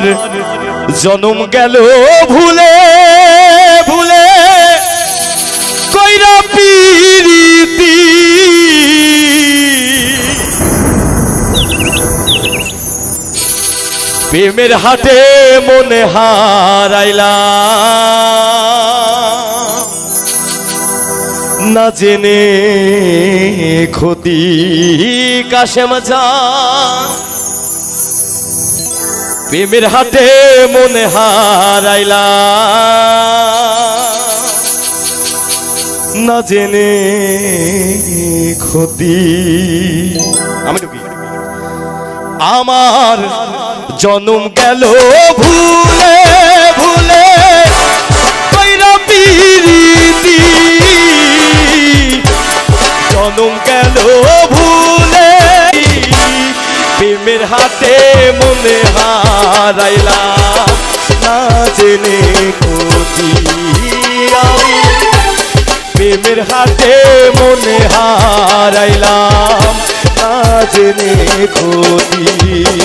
আমার জনম গেল ভুলে ভুলে। কইরা পিরিতি। প্রেমের হাটে মনে হারাইলা না জেনে ক্ষতি কাশেম যান প্রেমের হাটে মনে হারাইলা। না জেনে ক্ষতি। আমি আমার জনম গেল ভুলে। মনে হারাইলা। না জেনে ক্ষতি আমি। প্রেমের হাতে মনে হারাইলাম। না জেনে ক্ষতি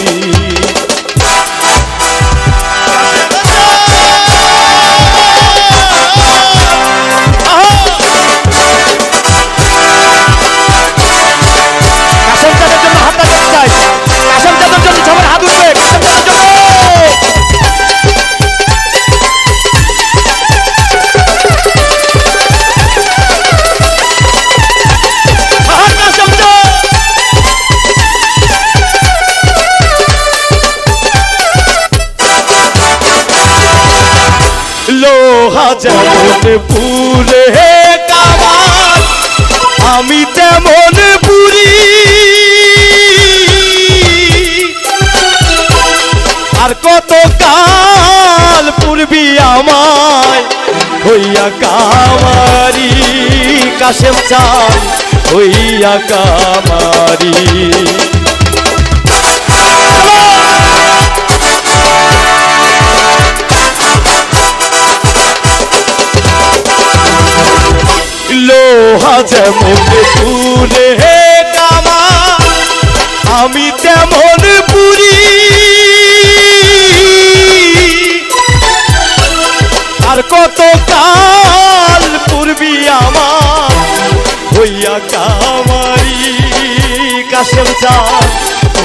লোহা যেমন পুরে কামান আমি তেমন পুরি আর কত কাল পূর্বি আমায় হইয়া কামারি, কাশেম চান হইয়া কামারি। যেমন পুরে কামা আমি তেমন পুরি। আর কত কাল পূর্বি আমার হইয়া কামারি, কাশেম চান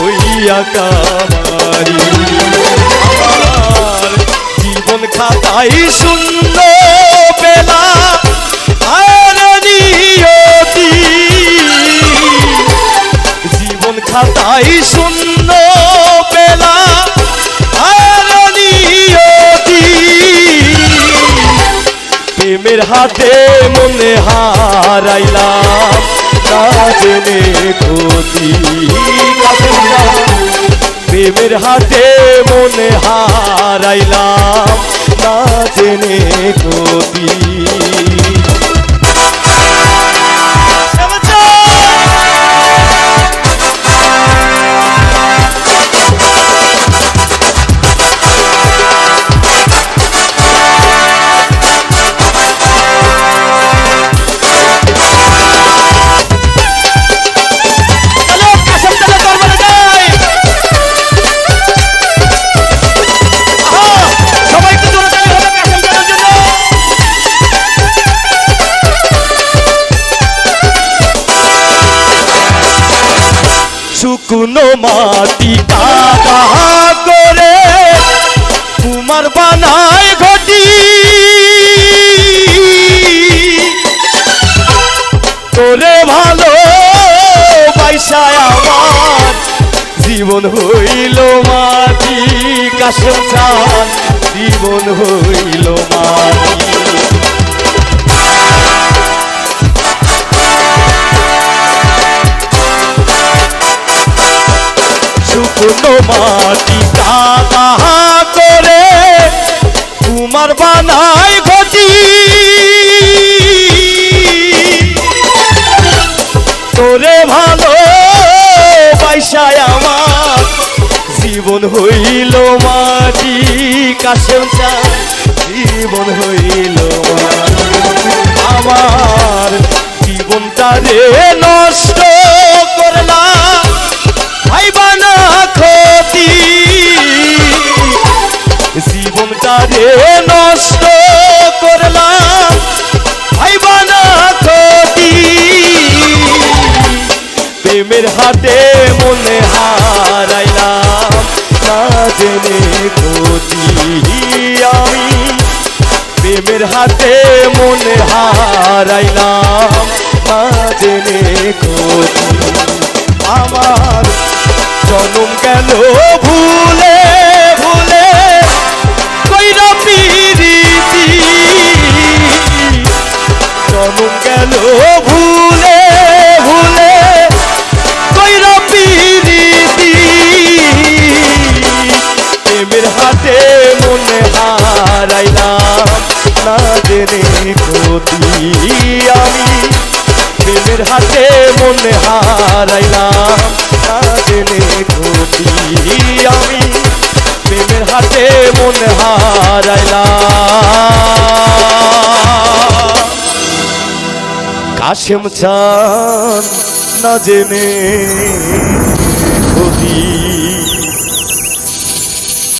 হইয়া কামারি। জীবন খাতাই শূন্য খাতাই শূন্য বেলা। প্রেমের হাতে মনে হারাইলাম। না জেনে ক্ষতি প্রেমের হাতে মনে হারাইলাম। না জেনে ক্ষতি শুকনো মাটি কাদা করে কুমার বানায় ঘটি। তোরে ভালো পয়সায় আমার জীবন হইল মাটি চান জীবন হইল মাটি মাটি কাদা করে কুমার বানায় ঘটি। তোরে ভালো পয়সায় আমার জীবন হইল মাটি কাশেম চা জীবন হইল আমার জীবনটা রে নষ্ট নষ্ট করলাম। ভাইবানা ক্ষতি। প্রেমের হাতে মনে হারাইলাম। না জেনে ক্ষতি আমি। প্রেমের হাতে মনে হারাইলাম। না জেনে ক্ষতি। আমার জনম গেল ভুলে জেনে ক্ষতি আমি প্রেমের হাতে মনে হারাইলাম। ক্ষতি আমি প্রেমের হাতে মনে হারাইলাম। কাশেম চান না জেনে ক্ষতি